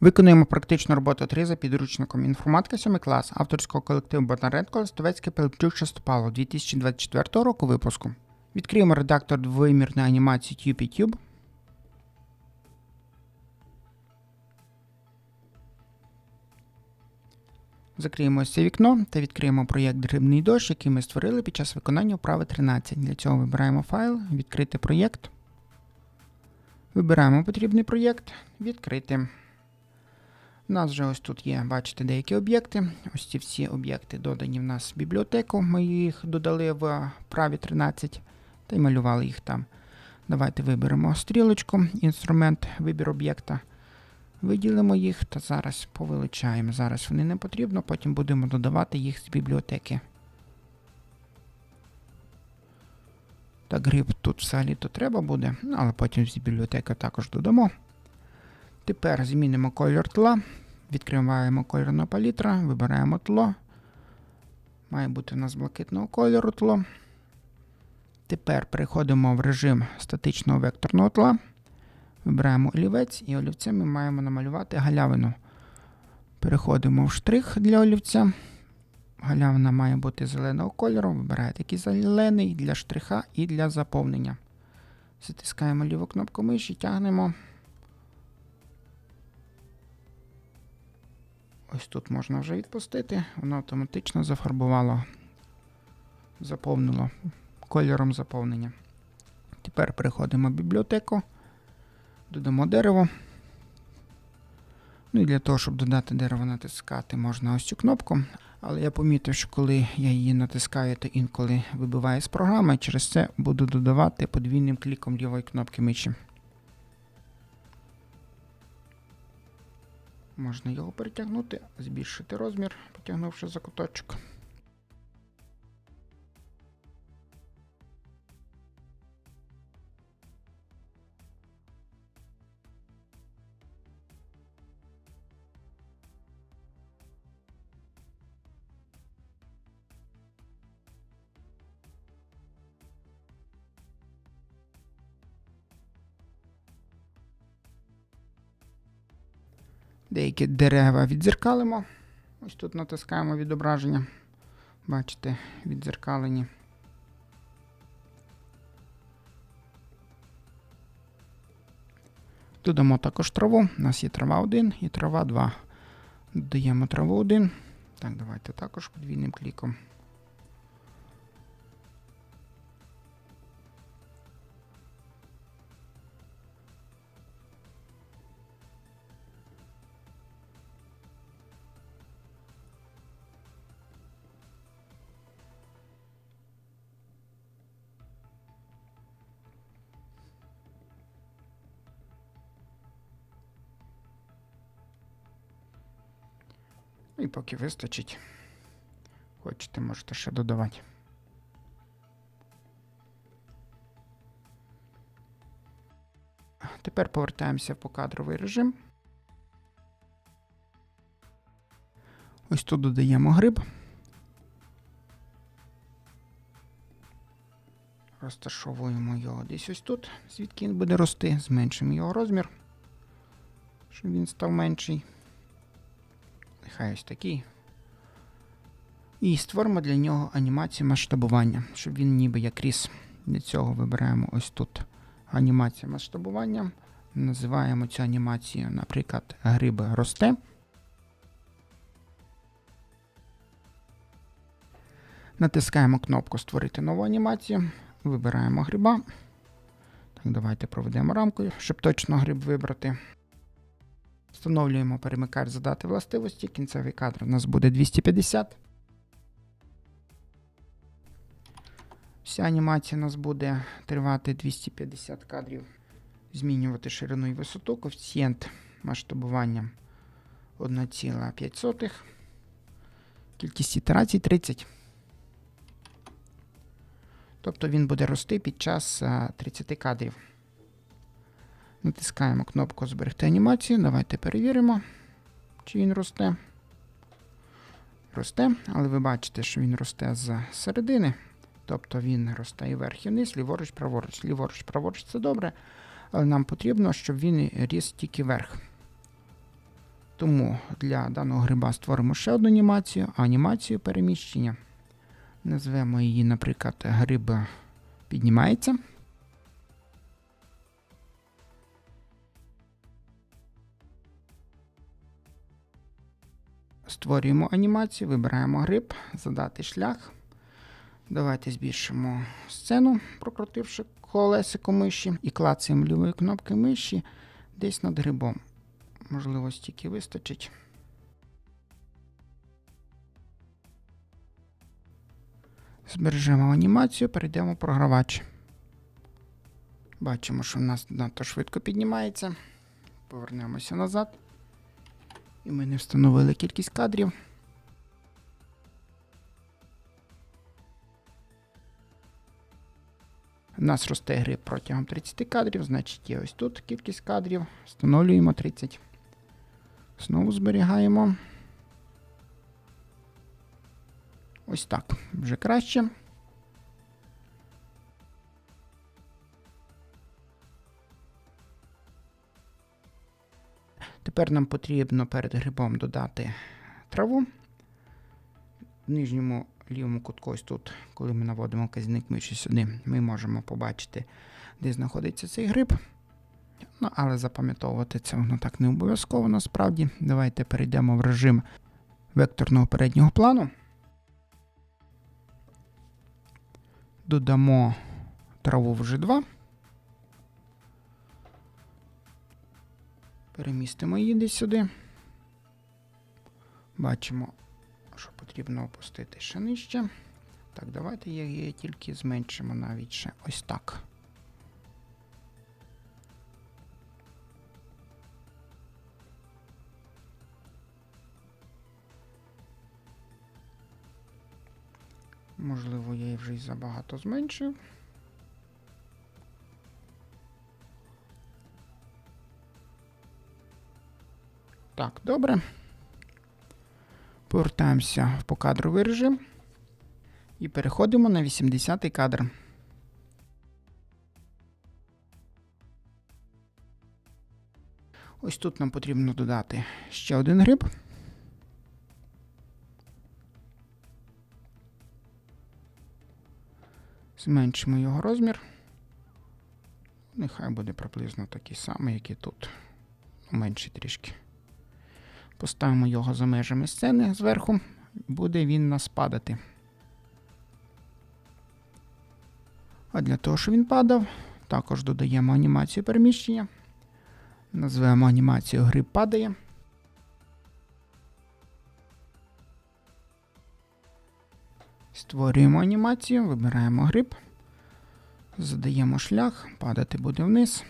Виконуємо практичну роботу 3 за підручником інформатика 7 клас авторського колективу Бондаренко Листовецьке Пилипчук Шестопало 2024 року випуску. Відкриємо редактор двоїмірної анімації TubeTube. Закриємо ось це вікно та відкриємо проєкт Дрібний дощ, який ми створили під час виконання вправи 13. Для цього вибираємо файл, відкрити проєкт. Вибираємо потрібний проєкт, відкрити. У нас вже ось тут є, бачите, деякі об'єкти. Ось ці всі об'єкти додані в нас в бібліотеку. Ми їх додали в праві 13 та й малювали їх там. Давайте виберемо стрілочку, інструмент, вибір об'єкта. Виділимо їх та зараз повеличаємо. Зараз вони не потрібно, потім будемо додавати їх з бібліотеки. Так, гриб тут взагалі то треба буде, ну, але потім з бібліотеки також додамо. Тепер змінимо колір тла, відкриваємо кольорна палітра, вибираємо тло. Має бути у нас блакитного кольору тло. Тепер переходимо в режим статичного векторного тла. Вибираємо олівець і олівцем ми маємо намалювати галявину. Переходимо в штрих для олівця. Галявина має бути зеленого кольору. Вибираєте який зелений для штриха і для заповнення. Затискаємо ліву кнопку миші, тягнемо. Ось тут можна вже відпустити, воно автоматично зафарбувало, заповнило кольором заповнення. Тепер переходимо в бібліотеку, додамо дерево. Ну і для того, щоб додати дерево, натискати можна ось цю кнопку. Але я помітив, що коли я її натискаю, то інколи вибиває з програми, через це буду додавати подвійним кліком лівої кнопки миші. Можна його перетягнути, збільшити розмір, потягнувши за куточок. Деякі дерева відзеркалимо. Ось тут натискаємо відображення. Бачите, відзеркалені. Додамо також траву. У нас є трава 1 і трава 2. Додаємо траву 1. Так, давайте також подвійним кліком. І поки вистачить. Хочете, можете ще додавати. Тепер повертаємося в покадровий режим. Ось тут додаємо гриб. Розташовуємо його десь ось тут, звідки він буде рости, зменшимо його розмір, щоб він став менший. Нехай ось такий. І створимо для нього анімацію масштабування, щоб він ніби як ріс. Для цього вибираємо ось тут анімація масштабування. Називаємо цю анімацію, наприклад, гриб росте. Натискаємо кнопку Створити нову анімацію. Вибираємо гриба. Так, давайте проведемо рамкою, щоб точно гриб вибрати. Встановлюємо перемикач задати властивості. Кінцевий кадр у нас буде 250. Вся анімація у нас буде тривати 250 кадрів. Змінювати ширину і висоту, коефіцієнт масштабування 1,5. Кількість ітерацій 30. Тобто він буде рости під час 30 кадрів. Натискаємо кнопку Зберегти анімацію. Давайте перевіримо, чи він росте. Росте, але ви бачите, що він росте з середини. Тобто він росте і вверх, і вниз, ліворуч, праворуч. Ліворуч, праворуч це добре, але нам потрібно, щоб він ріс тільки вверх. Тому для даного гриба створимо ще одну анімацію, анімацію переміщення. Назвемо її, наприклад, гриб піднімається. Створюємо анімацію, вибираємо гриб, задати шлях. Давайте збільшимо сцену, прокрутивши колесико миші, і клацаємо лівою кнопкою миші десь над грибом. Можливо, стільки вистачить. Збережемо анімацію, перейдемо в програвач. Бачимо, що в нас надто швидко піднімається. Повернемося назад. І ми не встановили кількість кадрів. У нас росте гриб протягом 30 кадрів, значить є ось тут кількість кадрів. Встановлюємо 30. Знову зберігаємо. Ось так. Вже краще. Тепер нам потрібно перед грибом додати траву. В нижньому лівому кутку, ось тут, коли ми наводимо вказівник миші сюди, ми можемо побачити, де знаходиться цей гриб. Ну, але запам'ятовувати це воно так не обов'язково насправді. Давайте перейдемо в режим векторного переднього плану. Додамо траву в G2. Перемістимо її десь сюди. Бачимо, що потрібно опустити ще нижче. Так, давайте її тільки зменшимо навіть ще ось так. Можливо, я її вже й забагато зменшив. Так, добре. Повертаємося в покадровий режим і переходимо на 80-й кадр. Ось тут нам потрібно додати ще один гриб. Зменшимо його розмір. Нехай буде приблизно такий самий, як і тут. Менший трішки. Поставимо його за межами сцени зверху, буде він нас падати. А для того, щоб він падав, також додаємо анімацію переміщення. Назвемо анімацію гриб падає. Створюємо анімацію, вибираємо гриб, задаємо шлях, падати буде вниз.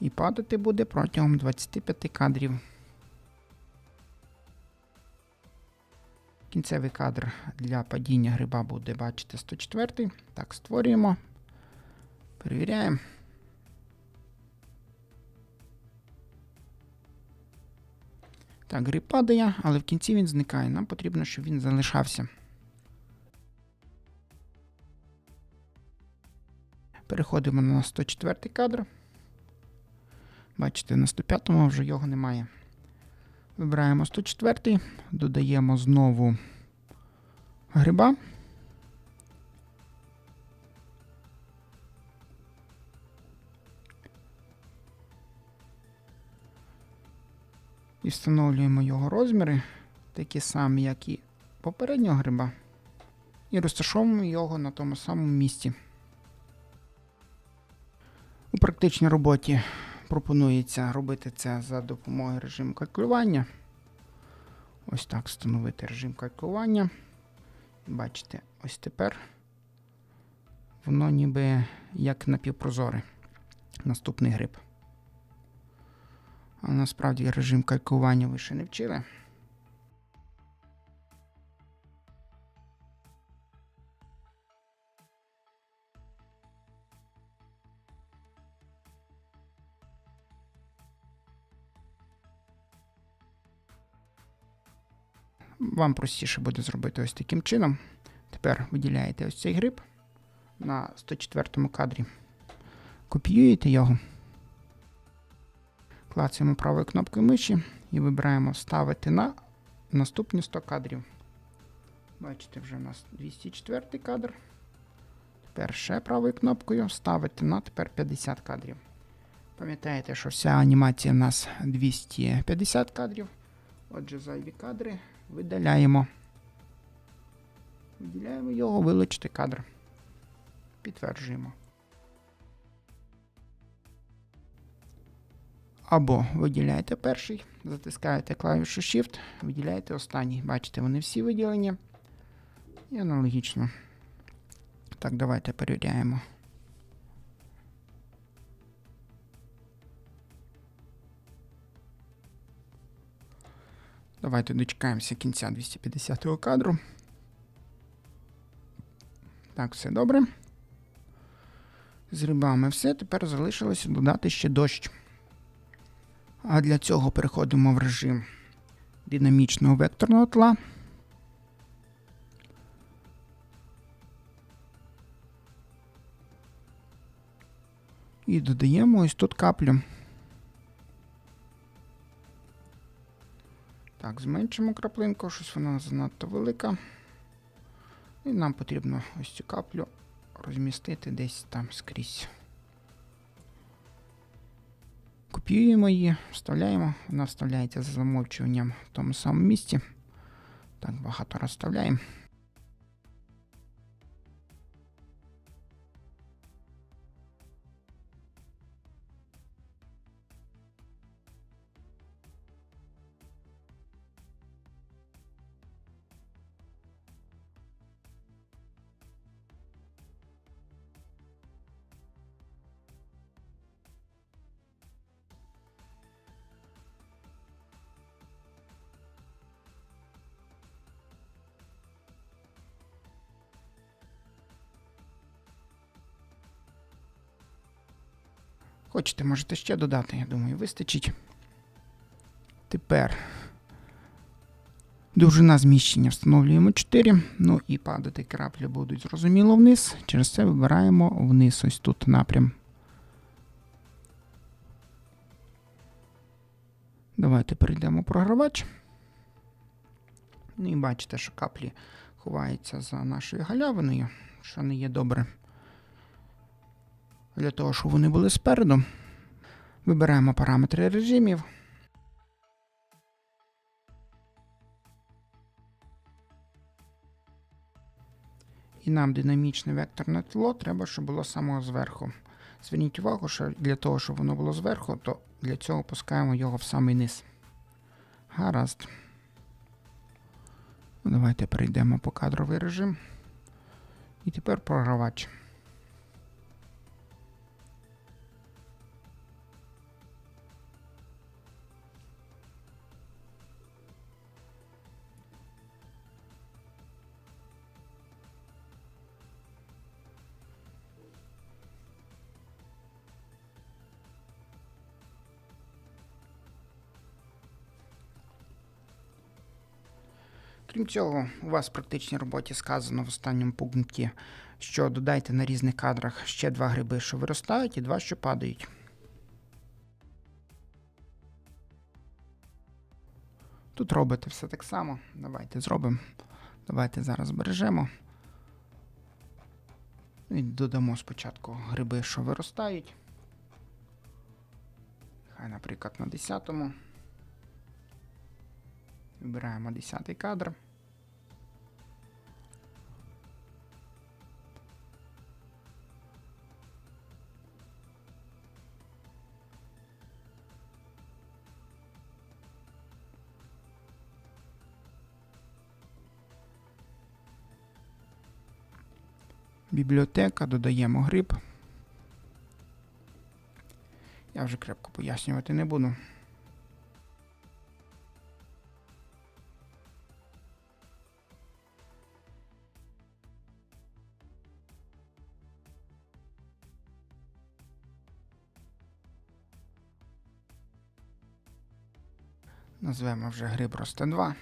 І падати буде протягом 25 кадрів. Кінцевий кадр для падіння гриба буде, бачите, 104. Так, створюємо. Перевіряємо. Так, гриб падає, але в кінці він зникає. Нам потрібно, щоб він залишався. Переходимо на 104 кадр. Бачите, на 105-му вже його немає. Вибираємо 104, додаємо знову гриба. І встановлюємо його розміри, такі самі, як і попереднього гриба. І розташовуємо його на тому самому місці. У практичній роботі пропонується робити це за допомогою режиму калькулювання. Ось так встановити режим калькулювання. Бачите, ось тепер воно ніби як напівпрозоре. Наступний гриб. А насправді режим калькування ви ще не вчили. Вам простіше буде зробити ось таким чином. Тепер виділяєте ось цей гриб на 104 кадрі, копіюєте його, Клацаємо правою кнопкою миші і вибираємо Вставити на наступні 100 кадрів. Бачите, вже у нас 204 кадр. Тепер ще правою кнопкою Вставити на тепер 50 кадрів. Пам'ятаєте, що вся анімація у нас 250 кадрів. Отже, зайві кадри видаляємо. Виділяємо його, вилучити кадр. Підтверджуємо. Або виділяєте перший, затискаєте клавішу Shift, виділяєте останній. Бачите, вони всі виділені. І аналогічно. Так, давайте перевіряємо. Давайте дочекаємося кінця 250-го кадру. Так, все добре. З рибами все. Тепер залишилося додати ще дощ. А для цього переходимо в режим динамічного векторного тла. І додаємо ось тут каплю. Так, зменшимо краплинку, щось вона занадто велика. І нам потрібно ось цю каплю розмістити десь там скрізь. Копіюємо її, вставляємо, вона вставляється за замовчуванням в тому самому місці. Так, багато розставляємо. Хочете, можете ще додати, я думаю, вистачить. Тепер довжина зміщення встановлюємо 4. Ну і падати краплі будуть зрозуміло вниз. Через це вибираємо вниз ось тут напрям. Давайте перейдемо програвач. Ну і бачите, що каплі ховаються за нашою галявиною, що не є добре. Для того, щоб вони були спереду, вибираємо параметри режимів. І нам динамічне векторне тло треба, щоб було самого зверху. Зверніть увагу, що для того, щоб воно було зверху, то для цього пускаємо його в самий низ. Гаразд. Давайте перейдемо по кадровий режим. І тепер програвач. Крім цього, у вас в практичній роботі сказано в останньому пункті, що додайте на різних кадрах ще два гриби, що виростають, і два, що падають. Тут робите все так само. Давайте зробимо. Давайте зараз збережемо. І додамо спочатку гриби, що виростають. Хай, наприклад, на 10-му. Вибираємо 10 кадр. Бібліотека, додаємо гриб. Я вже крепко пояснювати не буду. Назвемо вже гриб росте 2.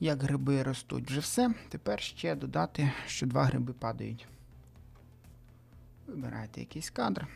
Як гриби ростуть вже все. Тепер ще додати, що два гриби падають. Вибирайте якийсь кадр.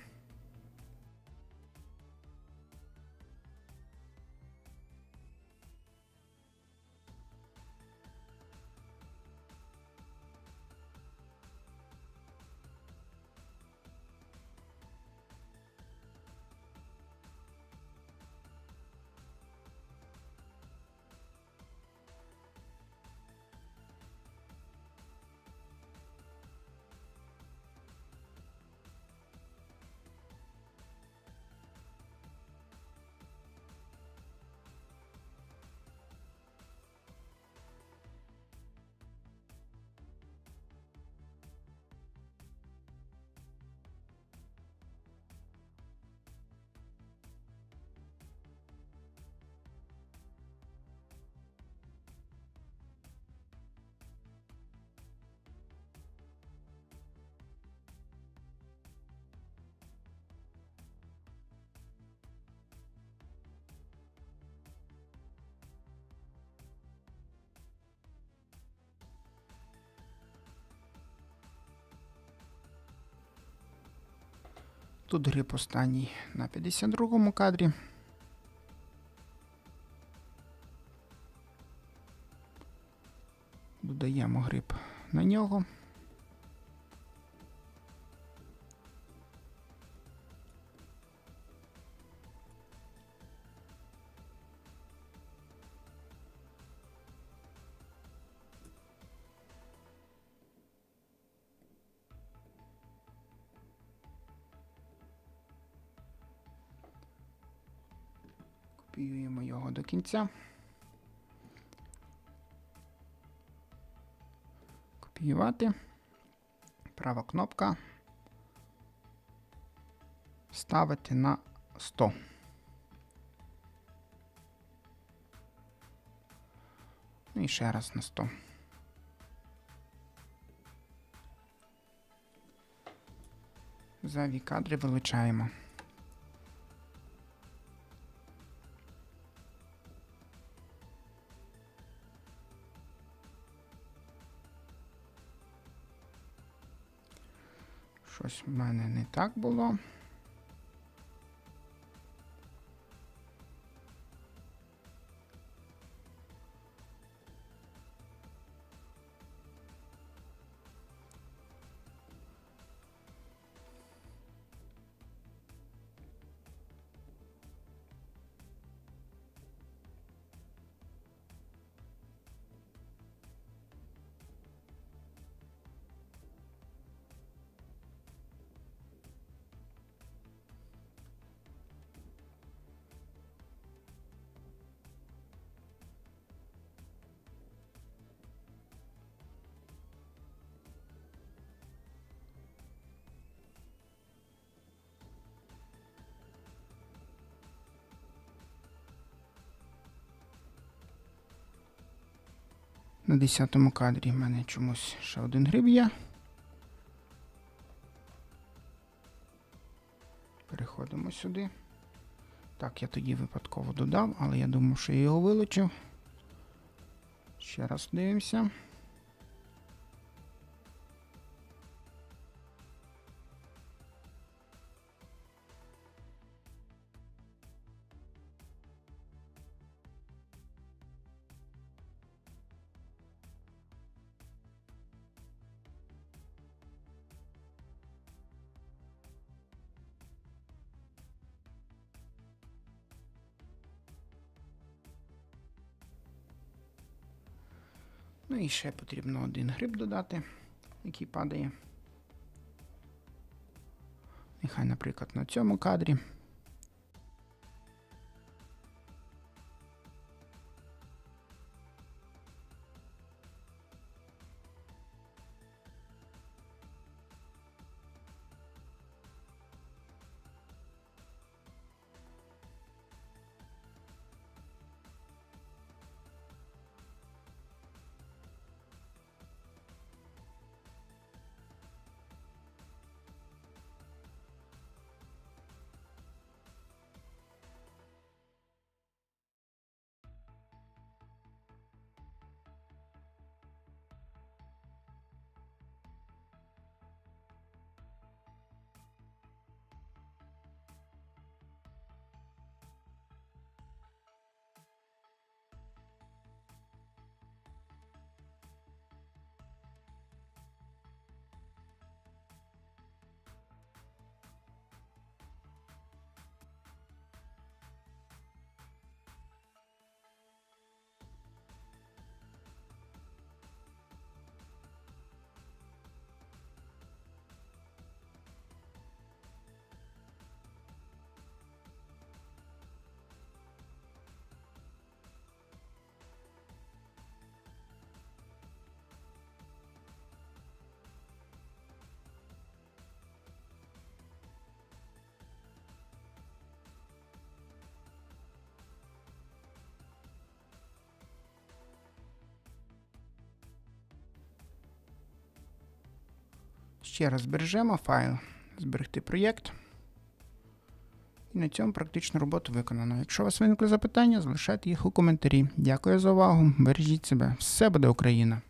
Тут гриб останній на 52-му кадрі. Додаємо гриб на нього. Копіюємо його до кінця. Копіювати. Права кнопка. Ставити на 100. Ну і ще раз на 100. Зайві кадри вилучаємо. Щось в мене не так було. На 10 кадрі в мене чомусь ще один гриб є. Переходимо сюди. Так, я тоді випадково додав, але я думав, що я його вилучив. Ще раз дивимося. Ну і ще потрібно один гриб додати, який падає. Нехай, наприклад, на цьому кадрі. Ще раз збережемо файл, зберегти проєкт. І на цьому практично роботу виконано. Якщо у вас виникли запитання, залишайте їх у коментарі. Дякую за увагу. Бережіть себе. Все буде Україна!